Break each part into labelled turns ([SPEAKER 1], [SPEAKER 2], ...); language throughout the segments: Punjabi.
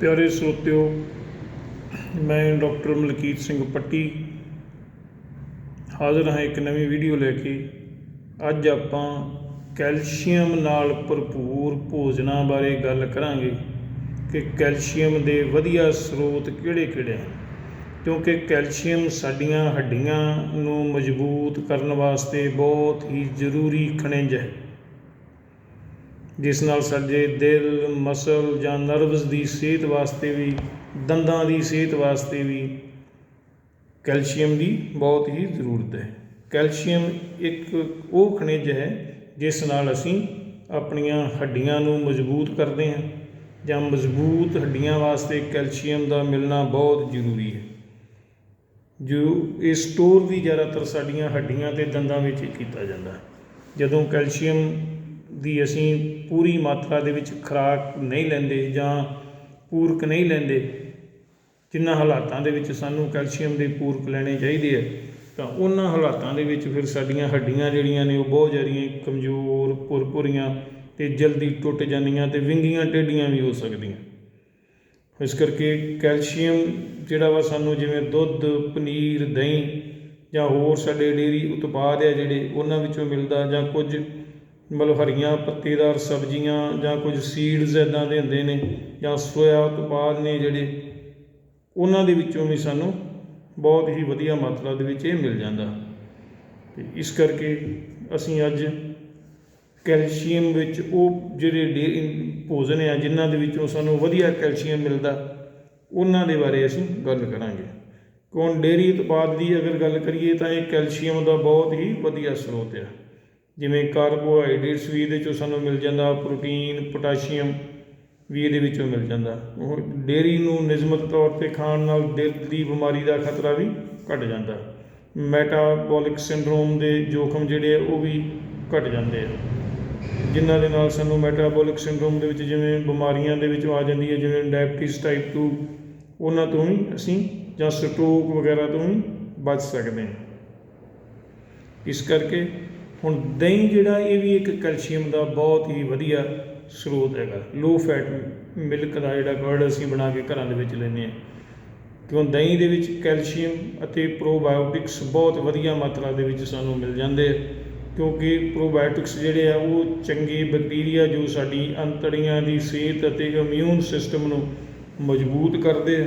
[SPEAKER 1] ਪਿਆਰੇ ਸਰੋਤਿਓ, ਮੈਂ ਡਾਕਟਰ ਮਲਕੀਤ ਸਿੰਘ ਪੱਟੀ ਹਾਜ਼ਰ ਹਾਂ ਇੱਕ ਨਵੀਂ ਵੀਡੀਓ ਲੈ ਕੇ। ਅੱਜ ਆਪਾਂ ਕੈਲਸ਼ੀਅਮ ਨਾਲ ਭਰਪੂਰ ਭੋਜਨਾਂ ਬਾਰੇ ਗੱਲ ਕਰਾਂਗੇ ਕਿ ਕੈਲਸ਼ੀਅਮ ਦੇ ਵਧੀਆ ਸਰੋਤ ਕਿਹੜੇ-ਕਿਹੜੇ ਹਨ। ਕਿਉਂਕਿ ਕੈਲਸ਼ੀਅਮ ਸਾਡੀਆਂ ਹੱਡੀਆਂ ਨੂੰ ਮਜ਼ਬੂਤ ਕਰਨ ਵਾਸਤੇ ਬਹੁਤ ਹੀ ਜ਼ਰੂਰੀ ਖਣਿਜ ਹੈ। ਜਿਸ ਨਾਲ ਸਾਡੇ ਦਿਲ, ਮਸਲ ਜਾਂ ਨਰਵਸ ਦੀ ਸਿਹਤ ਵਾਸਤੇ ਵੀ, ਦੰਦਾਂ ਦੀ ਸਿਹਤ ਵਾਸਤੇ ਵੀ ਕੈਲਸ਼ੀਅਮ ਦੀ ਬਹੁਤ ਹੀ ਜ਼ਰੂਰਤ ਹੈ। ਕੈਲਸ਼ੀਅਮ ਇੱਕ ਉਹ ਖਣਿਜ ਹੈ ਜਿਸ ਨਾਲ ਅਸੀਂ ਆਪਣੀਆਂ ਹੱਡੀਆਂ ਨੂੰ ਮਜ਼ਬੂਤ ਕਰਦੇ ਹਾਂ ਜਾਂ ਮਜ਼ਬੂਤ ਹੱਡੀਆਂ ਵਾਸਤੇ ਕੈਲਸ਼ੀਅਮ ਦਾ ਮਿਲਣਾ ਬਹੁਤ ਜ਼ਰੂਰੀ ਹੈ। ਜੋ ਇਹ ਸਟੋਰ ਵੀ ਜ਼ਿਆਦਾਤਰ ਸਾਡੀਆਂ ਹੱਡੀਆਂ ਤੇ ਦੰਦਾਂ ਵਿੱਚ ਹੀ ਕੀਤਾ ਜਾਂਦਾ ਜਦੋਂ ਕੈਲਸ਼ੀਅਮ ਦੀ ਅਸੀਂ ਪੂਰੀ ਮਾਤਰਾ ਦੇ ਵਿੱਚ ਖੁਰਾਕ ਨਹੀਂ ਲੈਂਦੇ ਜਾਂ ਪੂਰਕ ਨਹੀਂ ਲੈਂਦੇ ਜਿਨ੍ਹਾਂ ਹਾਲਾਤਾਂ ਦੇ ਵਿੱਚ ਸਾਨੂੰ ਕੈਲਸ਼ੀਅਮ ਦੇ ਪੂਰਕ ਲੈਣੇ ਚਾਹੀਦੇ ਆ, ਤਾਂ ਉਹਨਾਂ ਹਾਲਾਤਾਂ ਦੇ ਵਿੱਚ ਫਿਰ ਸਾਡੀਆਂ ਹੱਡੀਆਂ ਜਿਹੜੀਆਂ ਨੇ ਉਹ ਬਹੁਤ ਜ਼ਿਆਦੀਆਂ ਕਮਜ਼ੋਰ ਪੁਰਪੁਰੀਆਂ ਤੇ ਜਲਦੀ ਟੁੱਟ ਜਾਂਦੀਆਂ ਤੇ ਵਿੰਗੀਆਂ ਟੇਢੀਆਂ ਵੀ ਹੋ ਸਕਦੀਆਂ। ਇਸ ਕਰਕੇ ਕੈਲਸ਼ੀਅਮ ਜਿਹੜਾ ਵਾ ਸਾਨੂੰ ਜਿਵੇਂ ਦੁੱਧ, ਪਨੀਰ, ਦਹੀਂ ਜਾਂ ਹੋਰ ਸਾਡੇ ਡੇਰੀ ਉਤਪਾਦ ਆ ਜਿਹੜੇ ਉਹਨਾਂ ਵਿੱਚੋਂ ਮਿਲਦਾ ਜਾਂ ਕੁਝ ਮਤਲਬ ਹਰੀਆਂ ਪੱਤੇਦਾਰ ਸਬਜ਼ੀਆਂ ਜਾਂ ਕੁਝ ਸੀਡਸ ਇਦਾਂ ਦੇ ਹੁੰਦੇ ਨੇ ਜਾਂ ਸੋਇਆ ਉਤਪਾਦ ਨੇ ਜਿਹੜੇ, ਉਹਨਾਂ ਦੇ ਵਿੱਚੋਂ ਵੀ ਸਾਨੂੰ ਬਹੁਤ ਹੀ ਵਧੀਆ ਮਾਤਰਾ ਦੇ ਵਿੱਚ ਇਹ ਮਿਲ ਜਾਂਦਾ। ਤੇ ਇਸ ਕਰਕੇ ਅਸੀਂ ਅੱਜ ਕੈਲਸ਼ੀਅਮ ਵਿੱਚ ਉਹ ਜਿਹੜੇ ਡੇ ਭੋਜਨ ਆ, ਜਿਨ੍ਹਾਂ ਦੇ ਵਿੱਚੋਂ ਸਾਨੂੰ ਵਧੀਆ ਕੈਲਸ਼ੀਅਮ ਮਿਲਦਾ, ਉਹਨਾਂ ਦੇ ਬਾਰੇ ਅਸੀਂ ਗੱਲ ਕਰਾਂਗੇ। ਕੋਣ ਡੇਰੀ ਉਤਪਾਦ ਦੀ ਅਗਰ ਗੱਲ ਕਰੀਏ ਤਾਂ ਇਹ ਕੈਲਸ਼ੀਅਮ ਦਾ ਬਹੁਤ ਹੀ ਵਧੀਆ ਸਰੋਤ ਹੈ ਜਿਵੇਂ ਕਾਰਬੋਹਾਈਡਰੇਟਸ ਵੀ ਇਹਦੇ ਚੋਂ ਸਾਨੂੰ ਮਿਲ ਜਾਂਦਾ, ਪ੍ਰੋਟੀਨ, ਪੋਟਾਸ਼ੀਅਮ ਵੀ ਇਹਦੇ ਵਿੱਚੋਂ ਮਿਲ ਜਾਂਦਾ। ਉਹ ਡੇਰੀ ਨੂੰ ਨਿਯਮਤ ਤੌਰ ਤੇ ਖਾਣ ਨਾਲ ਦਿਲ ਦੀ ਬਿਮਾਰੀ ਦਾ ਖਤਰਾ ਵੀ ਘਟ ਜਾਂਦਾ। ਮੈਟਾਬੋਲਿਕ ਸਿੰਡਰੋਮ ਦੇ ਜੋਖਮ ਜਿਹੜੇ ਆ, ਉਹ ਵੀ ਘਟ ਜਾਂਦੇ ਆ। ਜਿਨ੍ਹਾਂ ਦੇ ਨਾਲ ਸਾਨੂੰ ਮੈਟਾਬੋਲਿਕ ਸਿੰਡਰੋਮ ਦੇ ਵਿੱਚ ਜਿਵੇਂ ਬਿਮਾਰੀਆਂ ਦੇ ਵਿੱਚ ਆ ਜਾਂਦੀ ਹੈ, ਜਿਵੇਂ ਡਾਇਬਟੀਜ਼ ਟਾਈਪ 2 ਉਹਨਾਂ ਤੋਂ ਵੀ ਅਸੀਂ ਜਾਂ ਸਟ੍ਰੋਕ ਵਗੈਰਾ ਤੋਂ ਵੀ ਬਚ ਸਕਦੇ ਹਾਂ। ਇਸ ਕਰਕੇ ਹੁਣ ਦਹੀਂ ਜਿਹੜਾ ਇਹ ਵੀ ਇੱਕ ਕੈਲਸ਼ੀਅਮ ਦਾ ਬਹੁਤ ਹੀ ਵਧੀਆ ਸਰੋਤ ਹੈਗਾ। ਲੋ ਫੈਟ ਮਿਲਕ ਦਾ ਜਿਹੜਾ ਕਰਡ ਅਸੀਂ ਬਣਾ ਕੇ ਘਰਾਂ ਦੇ ਵਿੱਚ ਲੈਂਦੇ ਹਾਂ। ਕਿਉਂ ਦਹੀਂ ਦੇ ਵਿੱਚ ਕੈਲਸ਼ੀਅਮ ਅਤੇ ਪ੍ਰੋਬਾਇਓਟਿਕਸ ਬਹੁਤ ਵਧੀਆ ਮਾਤਰਾ ਦੇ ਵਿੱਚ ਸਾਨੂੰ ਮਿਲ ਜਾਂਦੇ ਆ, ਕਿਉਂਕਿ ਪ੍ਰੋਬਾਇਓਟਿਕਸ ਜਿਹੜੇ ਆ ਉਹ ਚੰਗੇ ਬੈਕਟੀਰੀਆ ਜੋ ਸਾਡੀ ਅੰਤੜੀਆਂ ਦੀ ਸਿਹਤ ਅਤੇ ਇਮਿਊਨ ਸਿਸਟਮ ਨੂੰ ਮਜ਼ਬੂਤ ਕਰਦੇ ਆ।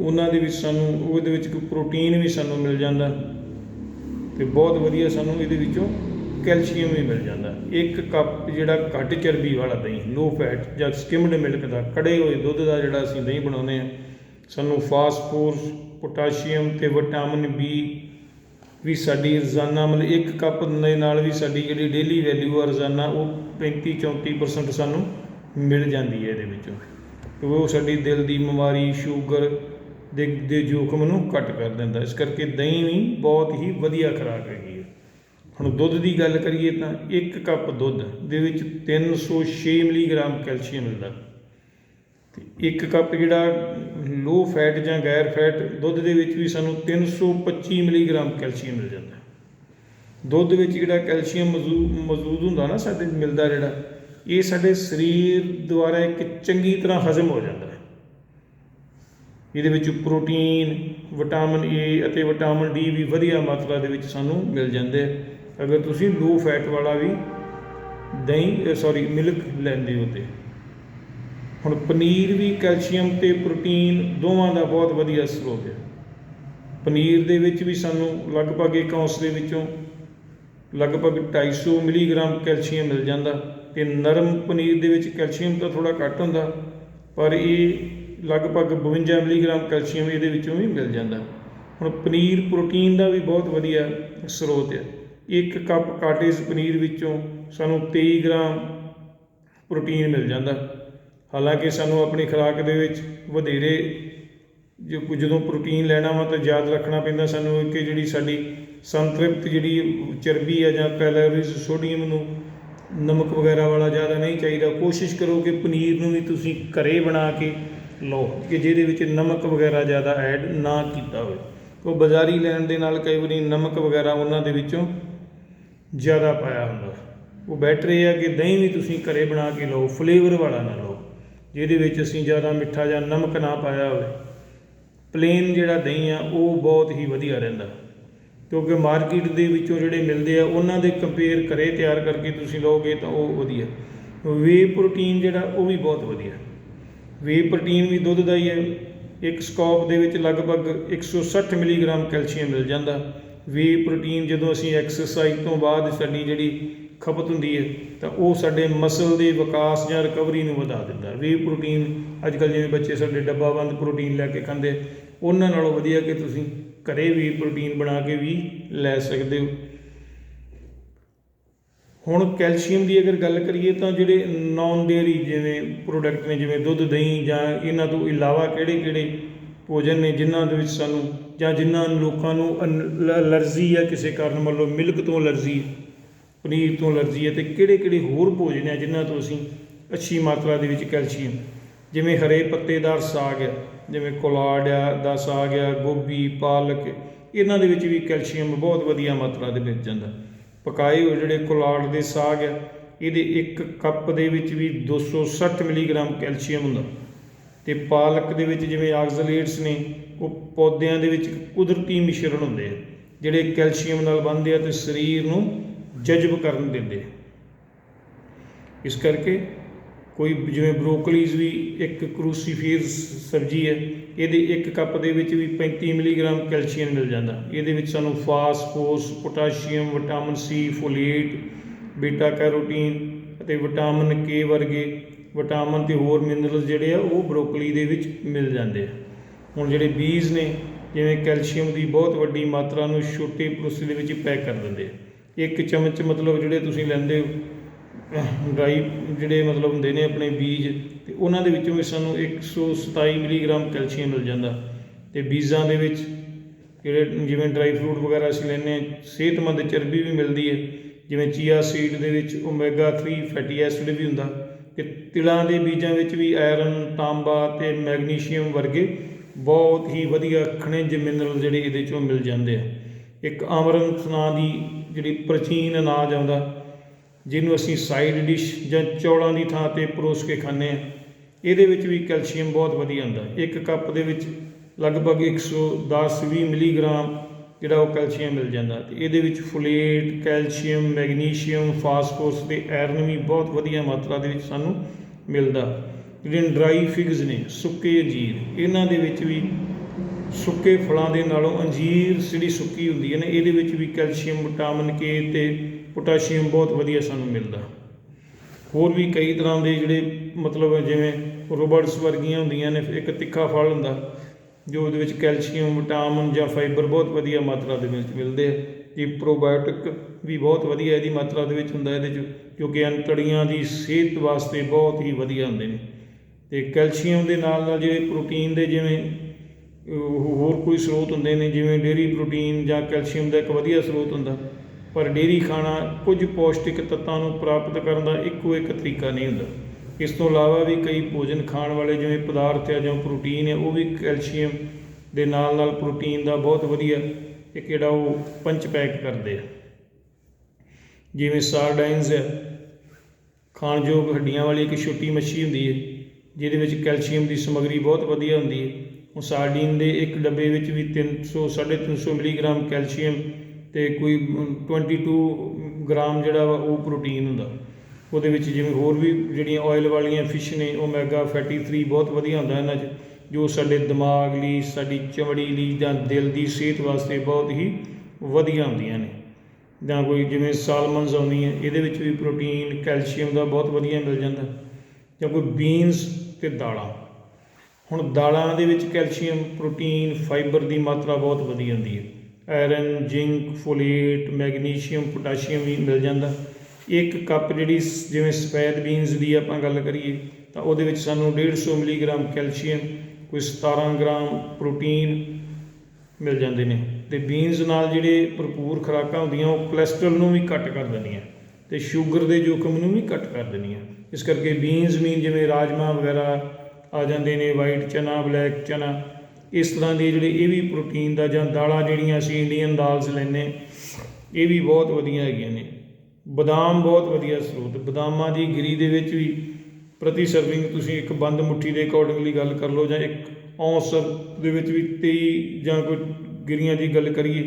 [SPEAKER 1] ਉਹਨਾਂ ਦੇ ਵਿੱਚ ਸਾਨੂੰ, ਉਹਦੇ ਵਿੱਚ ਕੋਈ ਪ੍ਰੋਟੀਨ ਵੀ ਸਾਨੂੰ ਮਿਲ ਜਾਂਦਾ। ਤੇ ਬਹੁਤ ਵਧੀਆ ਸਾਨੂੰ ਇਹਦੇ ਵਿੱਚੋਂ ਕੈਲਸ਼ੀਅਮ ਵੀ ਮਿਲ ਜਾਂਦਾ। ਇੱਕ ਕੱਪ ਜਿਹੜਾ ਘੱਟ ਚਰਬੀ ਵਾਲਾ ਦਹੀਂ ਲੋ ਫੈਟ ਜਾਂ ਸਕਿਮਡ ਮਿਲਕ ਦਾ ਕੜੇ ਹੋਏ ਦੁੱਧ ਦਾ ਜਿਹੜਾ ਅਸੀਂ ਦਹੀਂ ਬਣਾਉਂਦੇ ਆ ਸਾਨੂੰ ਫਾਸਫੋਰਸ ਪੋਟਾਸ਼ੀਅਮ ਤੇ ਵਿਟਾਮਿਨ ਬੀ ਵੀ ਸਾਡੀ ਰੋਜ਼ਾਨਾ ਮਤਲਬ ਇੱਕ ਕੱਪ ਦੇ ਨਾਲ ਵੀ ਸਾਡੀ ਜਿਹੜੀ ਡੇਲੀ ਵੈਲਿਊ ਆ ਰੋਜ਼ਾਨਾ ਉਹ 35 34% ਸਾਨੂੰ ਮਿਲ ਜਾਂਦੀ ਹੈ ਇਹਦੇ ਵਿੱਚੋਂ। ਉਹ ਸਾਡੀ ਦਿਲ ਦੀ ਬਿਮਾਰੀ ਸ਼ੂਗਰ ਦੇ ਦੇ ਜੋਖਮ ਨੂੰ ਘੱਟ ਕਰ ਦਿੰਦਾ ਇਸ ਕਰਕੇ ਦਹੀਂ ਵੀ ਬਹੁਤ ਹੀ ਵਧੀਆ ਖੁਰਾਕ ਹੈਗੀ ਹੈ। ਹੁਣ ਦੁੱਧ ਦੀ ਗੱਲ ਕਰੀਏ ਤਾਂ ਇੱਕ ਕੱਪ ਦੁੱਧ ਦੇ ਵਿੱਚ 306 ਮਿਲੀਗ੍ਰਾਮ ਕੈਲਸ਼ੀਅਮ ਮਿਲਦਾ। ਤੇ ਇੱਕ ਕੱਪ ਜਿਹੜਾ ਲੋ ਫੈਟ ਜਾਂ ਗੈਰ ਫੈਟ ਦੁੱਧ ਦੇ ਵਿੱਚ ਵੀ ਸਾਨੂੰ 325 ਮਿਲੀਗ੍ਰਾਮ ਕੈਲਸ਼ੀਅਮ ਮਿਲ ਜਾਂਦਾ ਦੁੱਧ ਵਿੱਚ ਜਿਹੜਾ ਕੈਲਸ਼ੀਅਮ ਮੌਜੂਦ ਹੁੰਦਾ ਨਾ ਸਾਡੇ ਮਿਲਦਾ ਜਿਹੜਾ, ਇਹ ਸਾਡੇ ਸਰੀਰ ਦੁਆਰਾ ਇੱਕ ਚੰਗੀ ਤਰ੍ਹਾਂ ਹਜ਼ਮ ਹੋ ਜਾਂਦਾ ਹੈ। ਇਹਦੇ ਵਿੱਚ ਪ੍ਰੋਟੀਨ ਵਿਟਾਮਿਨ ਏ ਅਤੇ ਵਿਟਾਮਿਨ ਡੀ ਵੀ ਵਧੀਆ ਮਾਤਰਾ ਦੇ ਵਿੱਚ ਸਾਨੂੰ ਮਿਲ ਜਾਂਦੇ ਆ। ਅਗਰ ਤੁਸੀਂ ਲੋ ਫੈਟ ਵਾਲਾ ਵੀ ਦਹੀਂ ਸੌਰੀ ਮਿਲਕ ਲੈਂਦੇ ਹੋ ਤੇ। ਹੁਣ ਪਨੀਰ ਵੀ ਕੈਲਸ਼ੀਅਮ ਤੇ ਪ੍ਰੋਟੀਨ ਦੋਵਾਂ ਦਾ ਬਹੁਤ ਵਧੀਆ ਸਰੋਤ ਹੈ। ਪਨੀਰ ਦੇ ਵਿੱਚ ਵੀ ਸਾਨੂੰ ਲਗਭਗ ਇੱਕ ਔਂਸ ਦੇ ਵਿੱਚੋਂ ਲਗਭਗ 250 ਮਿਲੀਗ੍ਰਾਮ ਕੈਲਸ਼ੀਅਮ ਮਿਲ ਜਾਂਦਾ। ਤੇ ਨਰਮ ਪਨੀਰ ਦੇ ਵਿੱਚ ਕੈਲਸ਼ੀਅਮ ਤਾਂ ਥੋੜਾ ਘੱਟ ਹੁੰਦਾ, ਪਰ ਇਹ ਲਗਭਗ 52 ਮਿਲੀਗ੍ਰਾਮ ਕੈਲਸ਼ੀਅਮ ਇਹਦੇ ਵਿੱਚੋਂ ਵੀ ਮਿਲ ਜਾਂਦਾ। ਹੁਣ ਪਨੀਰ ਪ੍ਰੋਟੀਨ ਦਾ ਵੀ ਬਹੁਤ ਵਧੀਆ ਸਰੋਤ ਹੈ। ਇੱਕ ਕੱਪ ਕਾਟੇਜ ਪਨੀਰ ਵਿੱਚੋਂ ਸਾਨੂੰ 23 ਗ੍ਰਾਮ ਪ੍ਰੋਟੀਨ ਮਿਲ ਜਾਂਦਾ। ਹਾਲਾਂਕਿ ਸਾਨੂੰ ਆਪਣੀ ਖੁਰਾਕ ਦੇ ਵਿੱਚ ਵਧੇਰੇ ਜੋ ਜਦੋਂ ਪ੍ਰੋਟੀਨ ਲੈਣਾ ਵਾ ਤਾਂ ਯਾਦ ਰੱਖਣਾ ਪੈਂਦਾ ਸਾਨੂੰ ਕਿ ਜਿਹੜੀ ਸਾਡੀ ਸੰਤ੍ਰਿਪਤ ਜਿਹੜੀ ਚਰਬੀ ਆ ਜਾਂ ਕੈਲੋਰੀਜ਼ ਸੋਡੀਅਮ ਨੂੰ ਨਮਕ ਵਗੈਰਾ ਵਾਲਾ ਜ਼ਿਆਦਾ ਨਹੀਂ ਚਾਹੀਦਾ। ਕੋਸ਼ਿਸ਼ ਕਰੋ ਕਿ ਪਨੀਰ ਨੂੰ ਵੀ ਤੁਸੀਂ ਘਰੇ ਬਣਾ ਕੇ ਲਓ ਕਿ ਜਿਹਦੇ ਵਿੱਚ ਨਮਕ ਵਗੈਰਾ ਜ਼ਿਆਦਾ ਐਡ ਨਾ ਕੀਤਾ ਹੋਵੇ। ਉਹ ਬਾਜ਼ਾਰੀ ਲੈਣ ਦੇ ਨਾਲ ਕਈ ਵਾਰੀ ਨਮਕ ਵਗੈਰਾ ਉਹਨਾਂ ਦੇ ਵਿੱਚੋਂ ਜ਼ਿਆਦਾ ਪਾਇਆ ਹੁੰਦਾ। ਉਹ ਬੈਟਰ ਇਹ ਆ ਕਿ ਦਹੀਂ ਵੀ ਤੁਸੀਂ ਘਰੇ ਬਣਾ ਕੇ ਲਓ ਫਲੇਵਰ ਵਾਲਾ ਨਾ ਲਓ, ਜਿਹਦੇ ਵਿੱਚ ਅਸੀਂ ਜ਼ਿਆਦਾ ਮਿੱਠਾ ਜਾਂ ਨਮਕ ਨਾ ਪਾਇਆ ਹੋਵੇ। ਪਲੇਨ ਜਿਹੜਾ ਦਹੀਂ ਆ, ਉਹ ਬਹੁਤ ਹੀ ਵਧੀਆ ਰਹਿੰਦਾ। ਕਿਉਂਕਿ ਮਾਰਕੀਟ ਦੇ ਵਿੱਚੋਂ ਜਿਹੜੇ ਮਿਲਦੇ ਆ, ਉਹਨਾਂ ਦੇ ਕੰਪੇਅਰ ਘਰੇ ਤਿਆਰ ਕਰਕੇ ਤੁਸੀਂ ਲਓਗੇ ਤਾਂ ਉਹ ਵਧੀਆ। ਵੇ ਪ੍ਰੋਟੀਨ ਜਿਹੜਾ, ਉਹ ਵੀ ਬਹੁਤ ਵਧੀਆ। ਵੇ ਪ੍ਰੋਟੀਨ ਵੀ ਦੁੱਧ ਦਾ ਹੀ ਹੈ। ਇੱਕ ਸਕੋਪ ਦੇ ਵਿੱਚ ਲਗਭਗ 160 ਮਿਲੀਗ੍ਰਾਮ ਕੈਲਸ਼ੀਅਮ ਮਿਲ ਜਾਂਦਾ। ਵੇ ਪ੍ਰੋਟੀਨ ਜਦੋਂ ਅਸੀਂ ਐਕਸਰਸਾਈਜ਼ ਤੋਂ ਬਾਅਦ ਸਾਡੀ ਜਿਹੜੀ ਖਪਤ ਹੁੰਦੀ ਹੈ, ਤਾਂ ਉਹ ਸਾਡੇ ਮਸਲ ਦੇ ਵਿਕਾਸ ਜਾਂ ਰਿਕਵਰੀ ਨੂੰ ਵਧਾ ਦਿੰਦਾ ਵੇ ਪ੍ਰੋਟੀਨ ਅੱਜ ਕੱਲ੍ਹ ਜਿਵੇਂ ਬੱਚੇ ਸਾਡੇ ਡੱਬਾਬੰਦ ਪ੍ਰੋਟੀਨ ਲੈ ਕੇ ਖਾਂਦੇ, ਉਹਨਾਂ ਨਾਲੋਂ ਵਧੀਆ ਕਿ ਤੁਸੀਂ ਘਰੇ ਵੀ ਪ੍ਰੋਟੀਨ ਬਣਾ ਕੇ ਵੀ ਲੈ ਸਕਦੇ ਹੋ। ਹੁਣ ਕੈਲਸ਼ੀਅਮ ਦੀ ਅਗਰ ਗੱਲ ਕਰੀਏ ਤਾਂ ਜਿਹੜੇ ਨਾਨ ਡੇਅਰੀ ਜਿਵੇਂ ਪ੍ਰੋਡਕਟ ਨੇ, ਜਿਵੇਂ ਦੁੱਧ, ਦਹੀਂ ਜਾਂ ਇਹਨਾਂ ਤੋਂ ਇਲਾਵਾ ਕਿਹੜੇ ਕਿਹੜੇ ਭੋਜਨ ਨੇ ਜਿਨ੍ਹਾਂ ਦੇ ਵਿੱਚ ਸਾਨੂੰ ਜਾਂ ਜਿਨ੍ਹਾਂ ਲੋਕਾਂ ਨੂੰ ਅਲਰਜੀ ਹੈ ਕਿਸੇ ਕਾਰਨ ਮੰਨ ਲਓ ਮਿਲਕ ਤੋਂ ਅਲਰਜੀ, ਪਨੀਰ ਤੋਂ ਅਲਰਜੀ ਹੈ ਤੇ ਕਿਹੜੇ ਕਿਹੜੇ ਹੋਰ ਭੋਜਨ ਹੈ ਜਿਨ੍ਹਾਂ ਤੋਂ ਅਸੀਂ ਅੱਛੀ ਮਾਤਰਾ ਦੇ ਵਿੱਚ ਕੈਲਸ਼ੀਅਮ, ਜਿਵੇਂ ਹਰੇ ਪੱਤੇਦਾਰ ਸਾਗ ਹੈ ਜਿਵੇਂ ਕੋਲਾਡ ਆ, ਦਾ ਸਾਗ ਆ, ਗੋਭੀ, ਪਾਲਕ, ਇਹਨਾਂ ਦੇ ਵਿੱਚ ਵੀ ਕੈਲਸ਼ੀਅਮ ਬਹੁਤ ਵਧੀਆ ਮਾਤਰਾ ਦੇ ਵਿੱਚ ਜਾਂਦਾ। ਪਕਾਏ ਹੋਏ ਜਿਹੜੇ ਕੋਲਾਡ ਦੇ ਸਾਗ ਹੈ ਇਹਦੇ ਇੱਕ ਕੱਪ ਦੇ ਵਿੱਚ ਵੀ 260 ਮਿਲੀਗ੍ਰਾਮ ਕੈਲਸ਼ੀਅਮ ਹੁੰਦਾ। ਤੇ ਪਾਲਕ ਦੇ ਵਿੱਚ ਜਿਵੇਂ ਆਕਜ਼ਲੇਟਸ ਨੇ, ਉਹ ਪੌਦਿਆਂ ਦੇ ਵਿੱਚ ਕੁਦਰਤੀ ਮਿਸ਼ਰਣ ਹੁੰਦੇ ਆ, ਜਿਹੜੇ ਕੈਲਸ਼ੀਅਮ ਨਾਲ ਬੰਨਦੇ ਆ ਤੇ ਸਰੀਰ ਨੂੰ ਜਜ਼ਬ ਕਰਨ ਦਿੰਦੇ ਇਸ ਕਰਕੇ ਕੋਈ ਜਿਵੇਂ ਬਰੋਕਲੀਜ਼ ਵੀ ਇੱਕ ਕਰੂਸੀਫੀਰ ਸਬਜ਼ੀ ਹੈ ਇਹਦੇ ਇੱਕ ਕੱਪ ਦੇ ਵਿੱਚ ਵੀ 35 ਮਿਲੀਗ੍ਰਾਮ ਕੈਲਸ਼ੀਅਮ ਮਿਲ ਜਾਂਦਾ। ਇਹਦੇ ਵਿੱਚ ਸਾਨੂੰ phosphorus, potassium, vitamin C folate beta carotene ਅਤੇ ਵਿਟਾਮਿਨ ਕੇ ਵਰਗੇ ਵਿਟਾਮਿਨ ਤੇ ਹੋਰ ਮਿਨਰਲ ਜਿਹੜੇ ਆ ਉਹ ਬਰੋਕਲੀ ਦੇ ਵਿੱਚ ਮਿਲ ਜਾਂਦੇ ਆ। ਹੁਣ ਜਿਹੜੇ ਬੀਜ ਨੇ, ਜਿਵੇਂ ਕੈਲਸ਼ੀਅਮ ਦੀ ਬਹੁਤ ਵੱਡੀ ਮਾਤਰਾ ਨੂੰ ਛੋਟੇ ਪਰੋਸੇ ਦੇ ਵਿੱਚ ਪੈਕ ਕਰ ਦਿੰਦੇ ਆ। ਇੱਕ ਚਮਚ ਮਤਲਬ ਜਿਹੜੇ ਤੁਸੀਂ ਲੈਂਦੇ ਹੋ ਡਰਾਈ ਜਿਹੜੇ ਮਤਲਬ ਹੁੰਦੇ ਨੇ ਆਪਣੇ ਬੀਜ, ਤੇ ਉਹਨਾਂ ਦੇ ਵਿੱਚੋਂ ਵੀ ਸਾਨੂੰ 127 ਮਿਲੀਗ੍ਰਾਮ ਕੈਲਸ਼ੀਅਮ ਮਿਲ ਜਾਂਦਾ। ਤੇ ਬੀਜਾਂ ਦੇ ਵਿੱਚ ਜਿਹੜੇ ਜਿਵੇਂ ਡਰਾਈ ਫਰੂਟ ਵਗੈਰਾ ਅਸੀਂ ਲੈਂਦੇ ਹਾਂ, ਸਿਹਤਮੰਦ ਚਰਬੀ ਵੀ ਮਿਲਦੀ ਹੈ। ਜਿਵੇਂ ਚੀਆ ਸੀਡ ਦੇ ਵਿੱਚ ਓਮੇਗਾ 3 ਫੈਟੀ ਐਸਿਡ ਵੀ ਹੁੰਦਾ। ਤੇ ਤਿਲਾਂ ਦੇ ਬੀਜਾਂ ਵਿੱਚ ਵੀ ਆਇਰਨ, ਤਾਂਬਾ ਤੇ ਮੈਗਨੀਸ਼ੀਅਮ ਵਰਗੇ ਬਹੁਤ ਹੀ ਵਧੀਆ ਖਣਿਜ ਮਿਨਰਲ ਜਿਹੜੇ ਇਹਦੇ ਚੋਂ ਮਿਲ ਜਾਂਦੇ ਆ। ਇੱਕ ਆਮਰਨ ਨਾਂ ਦੀ ਜਿਹੜੀ ਪ੍ਰਾਚੀਨ ਅਨਾਜ ਆਉਂਦਾ ਜਿਹਨੂੰ ਅਸੀਂ ਸਾਈਡ ਡਿਸ਼ ਜਾਂ ਚੌਲਾਂ ਦੀ ਥਾਂ ਤੇ ਪਰੋਸ ਕੇ ਖਾਂਦੇ ਆ ਇਹਦੇ ਵਿੱਚ ਵੀ ਕੈਲਸ਼ੀਅਮ ਬਹੁਤ ਵਧੀਆ ਹੁੰਦਾ ਇੱਕ ਕੱਪ ਦੇ ਵਿੱਚ ਲਗਭਗ 110-20 ਮਿਲੀਗ੍ਰਾਮ ਜਿਹੜਾ ਉਹ ਕੈਲਸ਼ੀਅਮ ਮਿਲ ਜਾਂਦਾ ਤੇ ਇਹਦੇ ਵਿੱਚ ਫੋਲੇਟ ਕੈਲਸ਼ੀਅਮ, ਮੈਗਨੀਸ਼ੀਅਮ ਫਾਸਫੋਰਸ ਤੇ ਆਇਰਨ ਵੀ ਬਹੁਤ ਵਧੀਆ ਮਾਤਰਾ ਦੇ ਵਿੱਚ ਸਾਨੂੰ ਮਿਲਦਾ। ਜਿਹੜੇ ਡਰਾਈ ਫਿਗਸ ਨੇ, ਸੁੱਕੇ ਅੰਜੀਰ ਇਹਨਾਂ ਦੇ ਵਿੱਚ ਵੀ ਸੁੱਕੇ ਫਲਾਂ ਦੇ ਨਾਲੋਂ ਅੰਜੀਰ ਜਿਹੜੀ ਸੁੱਕੀ ਹੁੰਦੀ ਹੈ ਨਾ, ਇਹਦੇ ਵਿੱਚ ਵੀ ਕੈਲਸ਼ੀਅਮ, ਵਿਟਾਮਿਨ ਕੇ ਤੇ ਪੋਟਾਸ਼ੀਅਮ ਬਹੁਤ ਵਧੀਆ ਸਾਨੂੰ ਮਿਲਦਾ। ਹੋਰ ਵੀ ਕਈ ਤਰ੍ਹਾਂ ਦੇ ਜਿਹੜੇ ਮਤਲਬ ਜਿਵੇਂ ਰੋਬਰਟਸ ਵਰਗੀਆਂ ਹੁੰਦੀਆਂ ਨੇ, ਇੱਕ ਤਿੱਖਾ ਫਲ ਹੁੰਦਾ, ਜੋ ਉਹਦੇ ਵਿੱਚ ਕੈਲਸ਼ੀਅਮ, ਵਿਟਾਮਿਨ ਜਾਂ ਫਾਈਬਰ ਬਹੁਤ ਵਧੀਆ ਮਾਤਰਾ ਦੇ ਵਿੱਚ ਮਿਲਦੇ ਆ। ਤੇ ਪ੍ਰੋਬਾਇਓਟਿਕ ਵੀ ਬਹੁਤ ਵਧੀਆ ਇਹਦੀ ਮਾਤਰਾ ਦੇ ਵਿੱਚ ਹੁੰਦਾ ਇਹਦੇ ਚ ਕਿਉਂਕਿ ਅੰਤੜੀਆਂ ਦੀ ਸਿਹਤ ਵਾਸਤੇ ਬਹੁਤ ਹੀ ਵਧੀਆ ਹੁੰਦੇ ਨੇ। ਤੇ ਕੈਲਸ਼ੀਅਮ ਦੇ ਨਾਲ ਨਾਲ ਜਿਹੜੇ ਪ੍ਰੋਟੀਨ ਦੇ ਜਿਵੇਂ ਹੋਰ ਕੋਈ ਸਰੋਤ ਹੁੰਦੇ ਨੇ, ਜਿਵੇਂ ਡੇਰੀ ਪ੍ਰੋਟੀਨ ਜਾਂ ਕੈਲਸ਼ੀਅਮ ਦਾ ਇੱਕ ਵਧੀਆ ਸਰੋਤ ਹੁੰਦਾ। ਪਰ ਡੇਰੀ ਖਾਣਾ ਕੁਝ ਪੌਸ਼ਟਿਕ ਤੱਤਾਂ ਨੂੰ ਪ੍ਰਾਪਤ ਕਰਨ ਦਾ ਇੱਕੋ ਇੱਕ ਤਰੀਕਾ ਨਹੀਂ ਹੁੰਦਾ। ਇਸ ਤੋਂ ਇਲਾਵਾ ਵੀ ਕਈ ਭੋਜਨ ਖਾਣ ਵਾਲੇ ਜਿਵੇਂ ਪਦਾਰਥ ਆ ਜਾਂ ਪ੍ਰੋਟੀਨ ਹੈ ਉਹ ਵੀ ਕੈਲਸ਼ੀਅਮ ਦੇ ਨਾਲ ਨਾਲ ਪ੍ਰੋਟੀਨ ਦਾ ਬਹੁਤ ਵਧੀਆ ਇੱਕ ਜਿਹੜਾ ਉਹ ਪੰਚ ਪੈਕ ਕਰਦੇ ਆ। ਜਿਵੇਂ ਸਾਰਡਾਈਨਸ ਹੈ ਖਾਣਯੋਗ ਹੱਡੀਆਂ ਵਾਲੀ ਇੱਕ ਛੋਟੀ ਮੱਛੀ ਹੁੰਦੀ ਹੈ, ਜਿਹਦੇ ਵਿੱਚ ਕੈਲਸ਼ੀਅਮ ਦੀ ਸਮੱਗਰੀ ਬਹੁਤ ਵਧੀਆ ਹੁੰਦੀ ਹੈ। ਸਾਰਡੀਨ ਦੇ ਇੱਕ ਡੱਬੇ ਵਿੱਚ ਵੀ 300 350 ਮਿਲੀਗ੍ਰਾਮ ਕੈਲਸ਼ੀਅਮ ਤੇ ਕੋਈ ਅਮ, 22 ਗ੍ਰਾਮ ਜਿਹੜਾ ਵਾ ਉਹ ਪ੍ਰੋਟੀਨ ਹੁੰਦਾ। ਉਹਦੇ ਵਿੱਚ ਜਿਵੇਂ ਹੋਰ ਵੀ ਜਿਹੜੀਆਂ ਆਇਲ ਵਾਲੀਆਂ ਫਿਸ਼ ਨੇ ਓਮੇਗਾ ਫੈਟੀ 3 ਬਹੁਤ ਵਧੀਆ ਹੁੰਦਾ ਇਹਨਾਂ 'ਚ ਜੋ ਸਾਡੇ ਦਿਮਾਗ ਲਈ ਸਾਡੀ ਚਮੜੀ ਲਈ ਜਾਂ ਦਿਲ ਦੀ ਸਿਹਤ ਵਾਸਤੇ ਬਹੁਤ ਹੀ ਵਧੀਆ ਹੁੰਦੀਆਂ ਨੇ। ਜਾਂ ਕੋਈ ਜਿਵੇਂ ਸਾਲਮਨਸ ਆਉਂਦੀਆਂ ਇਹਦੇ ਵਿੱਚ ਵੀ ਪ੍ਰੋਟੀਨ ਕੈਲਸ਼ੀਅਮ ਦਾ ਬਹੁਤ ਵਧੀਆ ਮਿਲ ਜਾਂਦਾ। ਜਾਂ ਕੋਈ ਬੀਨਸ ਤੇ ਦਾਲਾਂ। ਹੁਣ ਦਾਲਾਂ ਦੇ ਵਿੱਚ ਕੈਲਸ਼ੀਅਮ, ਪ੍ਰੋਟੀਨ, ਫਾਈਬਰ ਦੀ ਮਾਤਰਾ ਬਹੁਤ ਵਧੀ ਜਾਂਦੀ ਹੈ। Iron, zinc folate magnesium, potassium ਵੀ ਮਿਲ ਜਾਂਦਾ। ਇੱਕ ਕੱਪ ਜਿਹੜੀ ਸ- ਜਿਵੇਂ ਸਫੈਦ ਬੀਨਸ ਦੀ ਆਪਾਂ ਗੱਲ ਕਰੀਏ, ਤਾਂ ਉਹਦੇ ਵਿੱਚ ਸਾਨੂੰ 150 ਮਿਲੀਗ੍ਰਾਮ ਕੈਲਸ਼ੀਅਮ, ਕੋਈ 17 ਗ੍ਰਾਮ ਪ੍ਰੋਟੀਨ ਮਿਲ ਜਾਂਦੇ ਨੇ। ਤੇ ਬੀਨਸ ਨਾਲ ਜਿਹੜੇ ਭਰਪੂਰ ਖੁਰਾਕਾਂ ਹੁੰਦੀਆਂ, ਉਹ ਕੋਲੇਸਟ੍ਰੋਲ ਨੂੰ ਵੀ ਘੱਟ ਕਰ ਦਿੰਦੀਆਂ, ਤੇ ਸ਼ੂਗਰ ਦੇ ਜੋਖਮ ਨੂੰ ਵੀ ਘੱਟ ਕਰ ਦਿੰਦੀਆਂ। ਇਸ ਕਰਕੇ ਬੀਨਸ ਮੀਨ ਜਿਵੇਂ ਰਾਜਮਾ ਵਗੈਰਾ ਆ ਜਾਂਦੇ ਨੇ ਵਾਈਟ ਚਨਾ ਬਲੈਕ ਚਨਾ। ਇਸ ਤਰ੍ਹਾਂ ਦੇ ਜਿਹੜੇ ਇਹ ਵੀ ਪ੍ਰੋਟੀਨ ਦਾ ਜਾਂ ਦਾਲਾਂ ਜਿਹੜੀਆਂ ਅਸੀਂ ਇੰਡੀਅਨ ਦਾਲਸ ਲੈਂਦੇ, ਇਹ ਵੀ ਬਹੁਤ ਵਧੀਆ ਹੈਗੀਆਂ ਨੇ। ਬਦਾਮ ਬਹੁਤ ਵਧੀਆ ਸਰੋਤ। ਬਦਾਮਾਂ ਦੀ ਗਿਰੀ ਦੇ ਵਿੱਚ ਵੀ ਪ੍ਰਤੀ ਸਰਵਿੰਗ ਤੁਸੀਂ ਇੱਕ ਬੰਦ ਮੁੱਠੀ ਦੇ ਅਕੋਰਡਿੰਗਲੀ ਗੱਲ ਕਰ ਲਓ ਜਾਂ ਇੱਕ ਔਂਸ ਦੇ ਵਿੱਚ ਵੀ 23 ਜਾਂ ਕੋਈ ਗਿਰੀਆਂ ਦੀ ਗੱਲ ਕਰੀਏ,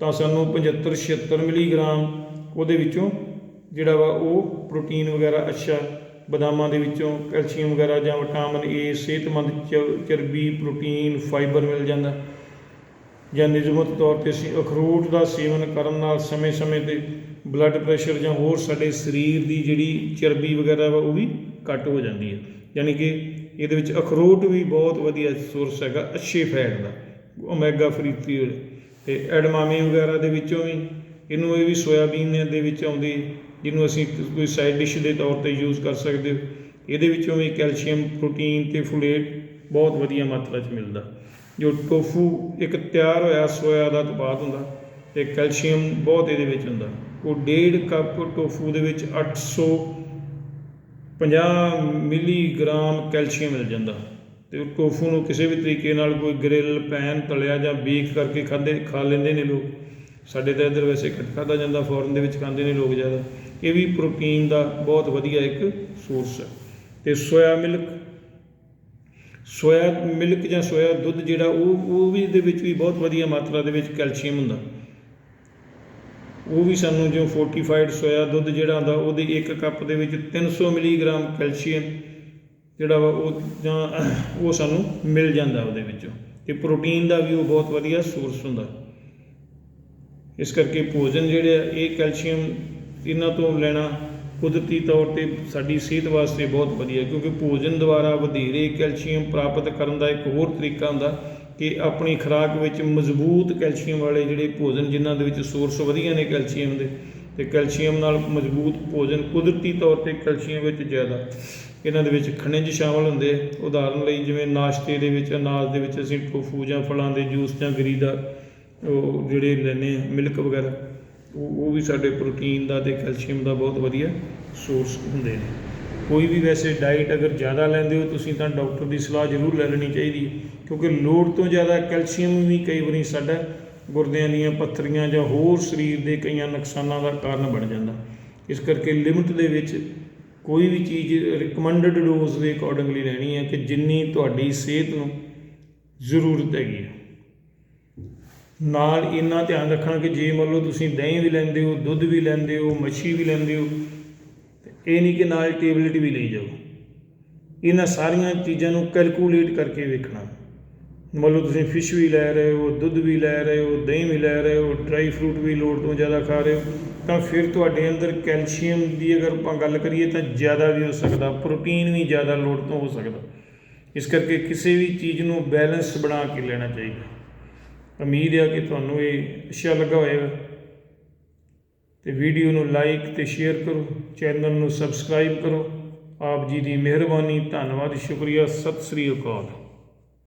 [SPEAKER 1] ਤਾਂ ਸਾਨੂੰ 75 76 ਮਿਲੀਗ੍ਰਾਮ ਉਹਦੇ ਵਿੱਚੋਂ ਜਿਹੜਾ ਵਾ ਉਹ ਪ੍ਰੋਟੀਨ ਵਗੈਰਾ ਅੱਛਾ ਬਦਾਮਾਂ ਦੇ ਵਿੱਚੋਂ ਕੈਲਸ਼ੀਅਮ ਵਗੈਰਾ ਜਾਂ ਵਿਟਾਮਿਨ ਏ ਸਿਹਤਮੰਦ ਚ- ਚਰਬੀ, ਪ੍ਰੋਟੀਨ ਫਾਈਬਰ ਮਿਲ ਜਾਂਦਾ। ਜਾਂ ਨਿਯਮਤ ਤੌਰ ਤੇ ਅਸੀਂ ਅਖਰੋਟ ਦਾ ਸੇਵਨ ਕਰਨ ਨਾਲ ਸਮੇਂ-ਸਮੇਂ ਤੇ ਬਲੱਡ ਪ੍ਰੈਸ਼ਰ ਜਾਂ ਹੋਰ ਸਾਡੇ ਸਰੀਰ ਦੀ ਜਿਹੜੀ ਚਰਬੀ ਵਗੈਰਾ ਵਾ ਉਹ ਵੀ ਘੱਟ ਹੋ ਜਾਂਦੀ ਹੈ। ਯਾਨੀ ਕਿ ਇਹਦੇ ਵਿੱਚ ਅਖਰੋਟ ਵੀ ਬਹੁਤ ਵਧੀਆ ਸੋਰਸ ਹੈਗਾ, ਅੱਛੇ ਫੈਟ ਦਾ ਓਮੇਗਾ ਫਰੀ ਫੀਡ ਤੇ ਐਡਮਾਮੇ ਵਗੈਰਾ ਦੇ ਵਿੱਚੋਂ ਵੀ, ਇਹਨੂੰ ਇਹ ਵੀ ਸੋਇਆਬੀਨ ਦੇ ਵਿੱਚ ਆਉਂਦੀ ਜਿਹਨੂੰ ਅਸੀਂ ਕੋਈ ਸਾਈਡ ਡਿਸ਼ ਦੇ ਤੌਰ ਤੇ ਯੂਜ਼ ਕਰ ਸਕਦੇ ਹੋ। ਇਹਦੇ ਵਿੱਚੋਂ ਵੀ ਕੈਲਸ਼ੀਅਮ ਪ੍ਰੋਟੀਨ ਤੇ ਫੋਲੇਟ ਬਹੁਤ ਵਧੀਆ ਮਾਤਰਾ 'ਚ ਮਿਲਦਾ। ਜੋ ਟੋਫੂ ਇੱਕ ਤਿਆਰ ਹੋਇਆ ਸੋਇਆ ਦਾ ਉਤਪਾਦ ਹੁੰਦਾ ਤੇ ਕੈਲਸ਼ੀਅਮ ਬਹੁਤ ਇਹਦੇ ਵਿੱਚ ਹੁੰਦਾ। ਉਹ ਡੇਢ ਕੱਪ ਟੋਫੂ ਦੇ ਵਿੱਚ 850 ਮਿਲੀਗ੍ਰਾਮ ਕੈਲਸ਼ੀਅਮ ਮਿਲ ਜਾਂਦਾ। ਤੇ ਟੋਫੂ ਨੂੰ ਕਿਸੇ ਵੀ ਤਰੀਕੇ ਨਾਲ ਕੋਈ ਗ੍ਰਿਲ ਪੈਨ ਤਲਿਆ ਜਾਂ ਬੇਕ ਕਰਕੇ ਖਾਂਦੇ ਖਾ ਲੈਂਦੇ ਨੇ ਲੋਕ। ਸਾਡੇ ਤਾਂ ਇੱਧਰ ਵੈਸੇ ਘੱਟ ਖਾਧਾ ਜਾਂਦਾ ਫੋਰਨ ਦੇ ਵਿੱਚ ਖਾਂਦੇ ਨੇ ਲੋਕ ਜ਼ਿਆਦਾ। ਇਹ ਵੀ ਪ੍ਰੋਟੀਨ ਦਾ ਬਹੁਤ ਵਧੀਆ ਇੱਕ ਸੋਰਸ ਹੈ। ਤੇ ਸੋਇਆ ਮਿਲਕ ਸੋਇਆ ਮਿਲਕ ਜਾਂ ਸੋਇਆ ਦੁੱਧ ਜਿਹੜਾ ਉਹ ਉਹ ਵੀ ਦੇ ਵਿੱਚ ਵੀ ਬਹੁਤ ਵਧੀਆ ਮਾਤਰਾ ਦੇ ਵਿੱਚ ਕੈਲਸ਼ੀਅਮ ਹੁੰਦਾ। ਉਹ ਵੀ ਸਾਨੂੰ ਜੋ ਫੋਰਟੀਫਾਈਡ ਸੋਇਆ ਦੁੱਧ ਜਿਹੜਾ ਹੁੰਦਾ, ਉਹਦੇ ਇੱਕ ਕੱਪ ਦੇ ਵਿੱਚ 300 ਮਿਲੀਗ੍ਰਾਮ ਕੈਲਸ਼ੀਅਮ ਜਿਹੜਾ ਵਾ ਉਹ ਜਾਂ ਉਹ ਸਾਨੂੰ ਮਿਲ ਜਾਂਦਾ ਉਹਦੇ ਵਿੱਚੋਂ। ਤੇ ਪ੍ਰੋਟੀਨ ਦਾ ਵੀ ਉਹ ਬਹੁਤ ਵਧੀਆ ਸੋਰਸ ਹੁੰਦਾ। ਇਸ ਕਰਕੇ ਭੋਜਨ ਜਿਹੜੇ ਆ, ਇਹ ਕੈਲਸ਼ੀਅਮ ਇਹਨਾਂ ਤੋਂ ਲੈਣਾ ਕੁਦਰਤੀ ਤੌਰ ਤੇ ਸਾਡੀ ਸਿਹਤ ਵਾਸਤੇ ਬਹੁਤ ਵਧੀਆ, ਕਿਉਂਕਿ ਭੋਜਨ ਦੁਆਰਾ ਵਧੇਰੇ ਕੈਲਸ਼ੀਅਮ ਪ੍ਰਾਪਤ ਕਰਨ ਦਾ ਇੱਕ ਹੋਰ ਤਰੀਕਾ ਹੁੰਦਾ ਕਿ ਆਪਣੀ ਖੁਰਾਕ ਵਿੱਚ ਮਜ਼ਬੂਤ ਕੈਲਸ਼ੀਅਮ ਵਾਲੇ ਜਿਹੜੇ ਭੋਜਨ, ਜਿਨ੍ਹਾਂ ਦੇ ਵਿੱਚ ਸੋਰਸ ਵਧੀਆ ਨੇ ਕੈਲਸ਼ੀਅਮ ਦੇ, ਤੇ ਕੈਲਸ਼ੀਅਮ ਨਾਲ ਮਜ਼ਬੂਤ ਭੋਜਨ ਕੁਦਰਤੀ ਤੌਰ ਤੇ ਕੈਲਸ਼ੀਅਮ ਵਿੱਚ ਜ਼ਿਆਦਾ। ਇਹਨਾਂ ਦੇ ਵਿੱਚ ਖਣਿਜ ਸ਼ਾਮਲ ਹੁੰਦੇ ਉਦਾਹਰਨ ਲਈ ਜਿਵੇਂ ਨਾਸ਼ਤੇ ਦੇ ਵਿੱਚ, ਅਨਾਜ ਦੇ ਵਿੱਚ ਅਸੀਂ ਟੋਫੂ ਜਾਂ ਫਲਾਂ ਦੇ ਜੂਸ ਜਾਂ ਗਰੀ ਦਾ ਉਹ ਜਿਹੜੇ ਲੈਂਦੇ ਆ, ਮਿਲਕ ਵਗੈਰਾ। ਉਹ ਉਹ ਵੀ ਸਾਡੇ ਪ੍ਰੋਟੀਨ ਦਾ ਤੇ ਕੈਲਸ਼ੀਅਮ ਦਾ ਬਹੁਤ ਵਧੀਆ ਸੋਰਸ ਹੁੰਦੇ ਨੇ। ਕੋਈ ਵੀ ਵੈਸੇ ਡਾਈਟ ਅਗਰ ਜ਼ਿਆਦਾ ਲੈਂਦੇ ਹੋ, ਤੁਸੀਂ ਤਾਂ ਡਾਕਟਰ ਦੀ ਸਲਾਹ ਜ਼ਰੂਰ ਲੈ ਲੈਣੀ ਚਾਹੀਦੀ ਹੈ। ਕਿਉਂਕਿ ਲੋੜ ਤੋਂ ਜ਼ਿਆਦਾ ਕੈਲਸ਼ੀਅਮ ਵੀ ਕਈ ਵਾਰੀ ਸਾਡਾ ਗੁਰਦਿਆਂ ਦੀਆਂ ਪੱਥਰੀਆਂ ਜਾਂ ਹੋਰ ਸਰੀਰ ਦੇ ਕਈਆਂ ਨੁਕਸਾਨਾਂ ਦਾ ਕਾਰਨ ਬਣ ਜਾਂਦਾ। ਇਸ ਕਰਕੇ ਲਿਮਟ ਦੇ ਵਿੱਚ ਕੋਈ ਵੀ ਚੀਜ਼ ਰਿਕਮੈਂਡਡ ਡੋਜ਼ ਦੇ ਅਕੋਰਡਿੰਗਲੀ ਲੈਣੀ ਹੈ ਕਿ ਜਿੰਨੀ ਤੁਹਾਡੀ ਸਿਹਤ ਨੂੰ ਜ਼ਰੂਰਤ ਹੈਗੀ ਹੈ। ਨਾਲ ਇੰਨਾ ਧਿਆਨ ਰੱਖਣਾ ਕਿ ਜੇ ਮੰਨ ਲਓ ਤੁਸੀਂ ਦਹੀਂ ਵੀ ਲੈਂਦੇ ਹੋ, ਦੁੱਧ ਵੀ ਲੈਂਦੇ ਹੋ, ਮੱਛੀ ਵੀ ਲੈਂਦੇ ਹੋ ਇਹ ਨਹੀਂ ਕਿ ਨਾਲ ਟੇਬਲੇਟ ਵੀ ਲਈ ਜਾਓ। ਇਹਨਾਂ ਸਾਰੀਆਂ ਚੀਜ਼ਾਂ ਨੂੰ ਕੈਲਕੂਲੇਟ ਕਰਕੇ ਵੇਖਣਾ। ਮੰਨ ਲਓ ਤੁਸੀਂ ਫਿਸ਼ ਵੀ ਲੈ ਰਹੇ ਹੋ, ਦੁੱਧ ਵੀ ਲੈ ਰਹੇ ਹੋ, ਦਹੀਂ ਵੀ ਲੈ ਰਹੇ ਹੋ ਡਰਾਈ ਫਰੂਟ ਵੀ ਲੋੜ ਤੋਂ ਜ਼ਿਆਦਾ ਖਾ ਰਹੇ ਹੋ, ਤਾਂ ਫਿਰ ਤੁਹਾਡੇ ਅੰਦਰ ਕੈਲਸ਼ੀਅਮ ਦੀ ਅਗਰ ਆਪਾਂ ਗੱਲ ਕਰੀਏ ਤਾਂ ਜ਼ਿਆਦਾ ਵੀ ਹੋ ਸਕਦਾ ਪ੍ਰੋਟੀਨ ਵੀ ਜ਼ਿਆਦਾ ਲੋੜ ਤੋਂ ਹੋ ਸਕਦਾ। ਇਸ ਕਰਕੇ ਕਿਸੇ ਵੀ ਚੀਜ਼ ਨੂੰ ਬੈਲੈਂਸ ਬਣਾ ਕੇ ਲੈਣਾ ਚਾਹੀਦਾ। ਉਮੀਦ ਹੈ ਕਿ ਤੁਹਾਨੂੰ ਇਹ ਅੱਛਾ ਲੱਗਾ ਹੋਵੇਗਾ। ਤੇ ਵੀਡੀਓ ਨੂੰ ਲਾਈਕ ਤੇ ਸ਼ੇਅਰ ਕਰੋ ਚੈਨਲ ਨੂੰ ਸਬਸਕ੍ਰਾਈਬ ਕਰੋ। ਆਪ ਜੀ ਦੀ ਮਿਹਰਬਾਨੀ, ਧੰਨਵਾਦ, ਸ਼ੁਕਰੀਆ, ਸਤਿ ਸ੍ਰੀ ਅਕਾਲ।